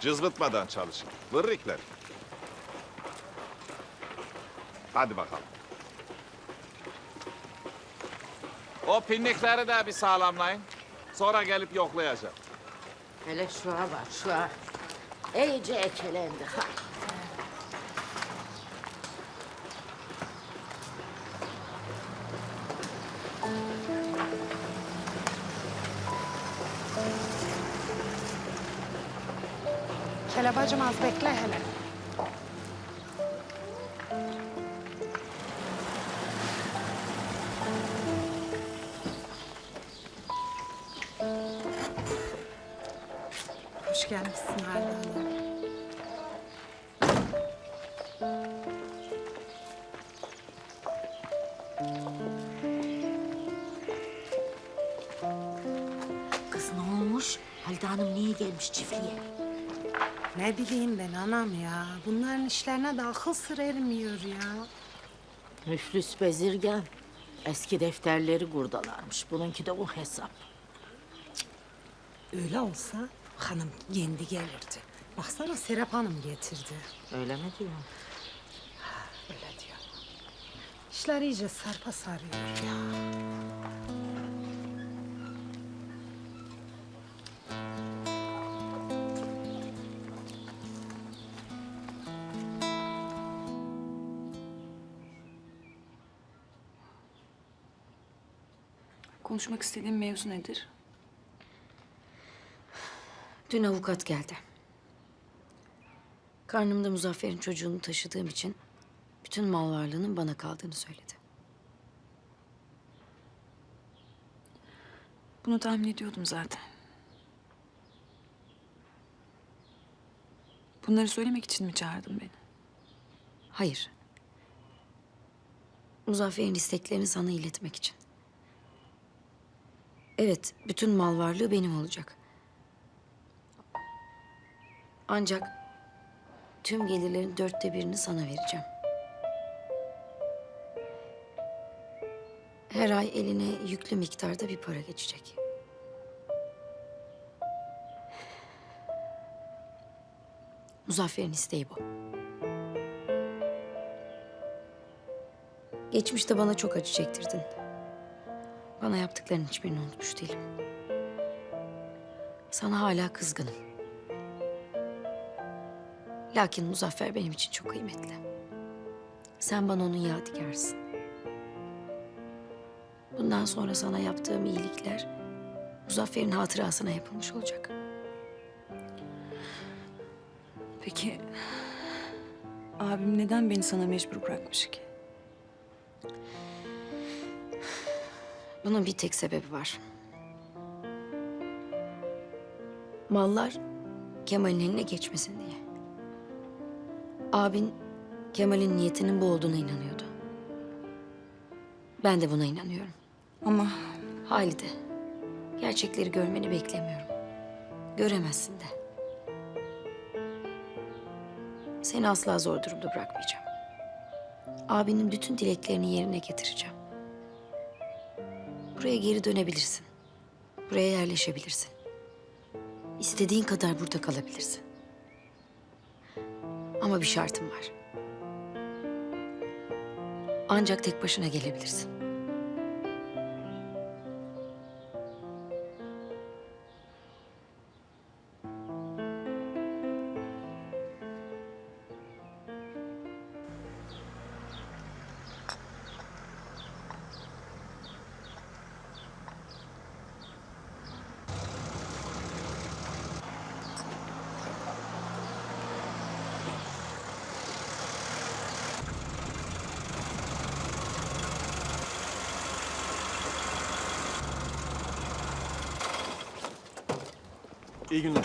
Cızvıtmadan çalışın. Vırrikler. Hadi bakalım. O pinlikleri de bir sağlamlayın. Sonra gelip yoklayacağım. Hele şuna bak şuna. İyice ekelendi. Ha. Kelebacım az bekle hele. Hoş gelmişsin Halide Hanım. Kız ne olmuş? Halide Hanım niye gelmiş çiftliğe? Ne bileyim ben anam ya. Bunların işlerine de akıl sır ermiyor ya. Müflüs bezirgen. Eski defterleri kurdalarmış. Bununki de o hesap. Öyle olsa hanım kendi gelirdi. Baksana Serap Hanım getirdi. Öyle mi diyor? Öyle diyor. İşler iyice sarpa sarıyor ya. Konuşmak istediğim mevzu nedir? Dün avukat geldi. Karnımda Muzaffer'in çocuğunu taşıdığım için bütün mal varlığının bana kaldığını söyledi. Bunu tahmin ediyordum zaten. Bunları söylemek için mi çağırdın beni? Hayır. Muzaffer'in isteklerini sana iletmek için. Evet, bütün mal varlığı benim olacak. Ancak tüm gelirlerin dörtte birini sana vereceğim. Her ay eline yüklü miktarda bir para geçecek. Muzaffer'in isteği bu. Geçmişte bana çok acı çektirdin. Bana yaptıklarının hiçbirini unutmuş değilim. Sana hala kızgınım. Lakin Muzaffer benim için çok kıymetli. Sen bana onun yadigarsın. Bundan sonra sana yaptığım iyilikler Muzaffer'in hatırasına yapılmış olacak. Peki abim neden beni sana mecbur bırakmış ki? Bunun bir tek sebebi var. Mallar Kemal'in eline geçmesin diye. Abin Kemal'in niyetinin bu olduğuna inanıyordu. Ben de buna inanıyorum. Ama Halide, gerçekleri görmeni beklemiyorum. Göremezsin de. Seni asla zor durumda bırakmayacağım. Abinin bütün dileklerini yerine getireceğim. Buraya geri dönebilirsin. Buraya yerleşebilirsin. İstediğin kadar burada kalabilirsin. Ama bir şartım var. Ancak tek başına gelebilirsin. İyi günler.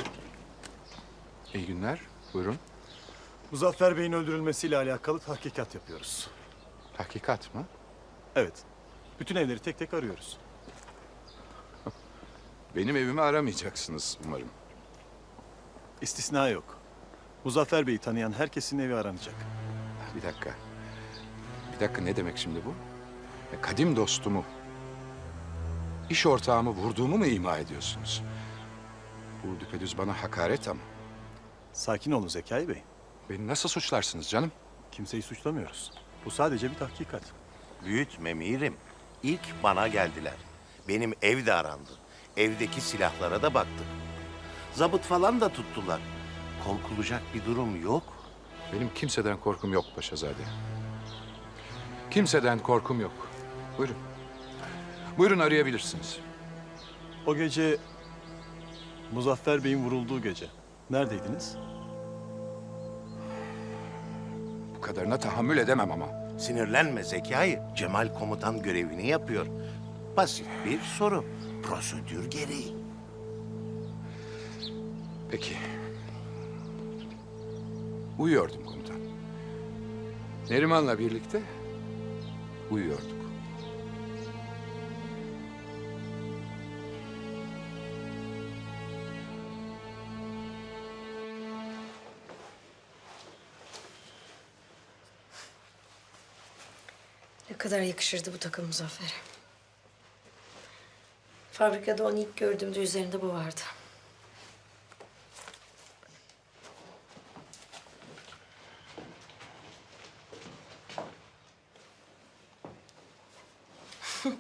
İyi günler. Buyurun. Muzaffer Bey'in öldürülmesiyle alakalı tahkikat yapıyoruz. Hakikat mı? Evet. Bütün evleri tek tek arıyoruz. Benim evimi aramayacaksınız umarım. İstisna yok. Muzaffer Bey'i tanıyan herkesin evi aranacak. Bir dakika. Bir dakika ne demek şimdi bu? E, Kadim dostumu, iş ortağımı vurduğumu mu ima ediyorsunuz? Bu düpedüz bana hakaret ama. Sakin olun Zekai Bey. Beni nasıl suçlarsınız canım? Kimseyi suçlamıyoruz. Bu sadece bir tahkikat. Büyütme Mirim. İlk bana geldiler. Benim ev de arandı. Evdeki silahlara da baktık. Zabıt falan da tuttular. Korkulacak bir durum yok. Benim kimseden korkum yok Paşazade. Kimseden korkum yok. Buyurun. Buyurun arayabilirsiniz. O gece Muzaffer Bey'in vurulduğu gece neredeydiniz? Bu kadarına tahammül edemem ama. Sinirlenme Zekai. Cemal komutan görevini yapıyor. Basit bir soru. Prosedür gereği. Peki. Uyuyordum komutan. Neriman'la birlikte uyuyorduk. Ne kadar yakışırdı bu takım Muzaffer'e. Fabrikada onu ilk gördüğümde üzerinde bu vardı.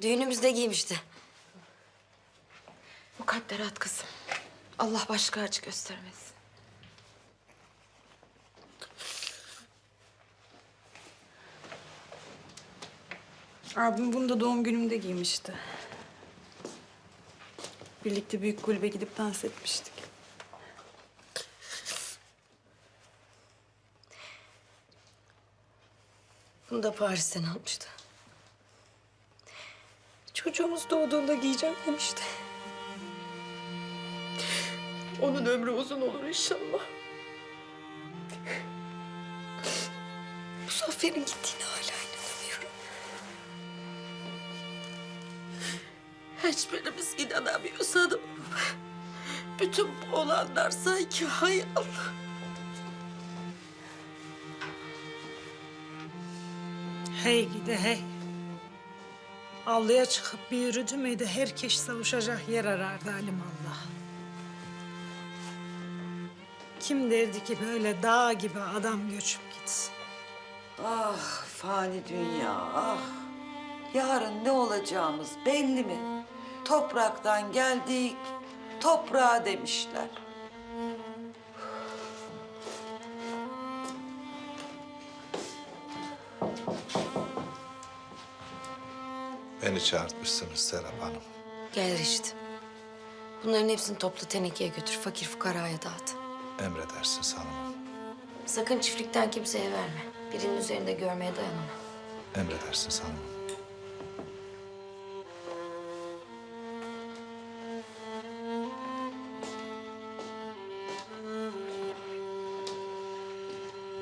Düğünümüzde giymişti. Mukadderat kızım. Allah başka acı göstermesin. Abim bunu da doğum günümde giymişti. Birlikte büyük kulübe gidip dans etmiştik. Bunu da Paris'ten almıştı. Çocuğumuz doğduğunda giyeceğim demişti. Onun ömrü uzun olur inşallah. Bu Zafer'in gittiğine hala Hiçbirimiz inanamıyoruz hanım. Bütün bu olanlar sanki hayal. Hey gidi hey. Avluya çıkıp bir yürüdü müydü herkes savuşacak yer arardı alimallah. Kim derdi ki böyle dağ gibi adam göçüp gitsin? Ah fani dünya ah. Yarın ne olacağımız belli mi? Topraktan geldik, toprağa demişler. Beni çağırtmışsınız Serap Hanım. Gel Reşit. Bunların hepsini toplu tenekeye götür. Fakir fukaraya dağıt. Emredersiniz hanımım. Sakın çiftlikten kimseye verme. Birinin üzerinde görmeye dayanamam. Emredersiniz hanımım.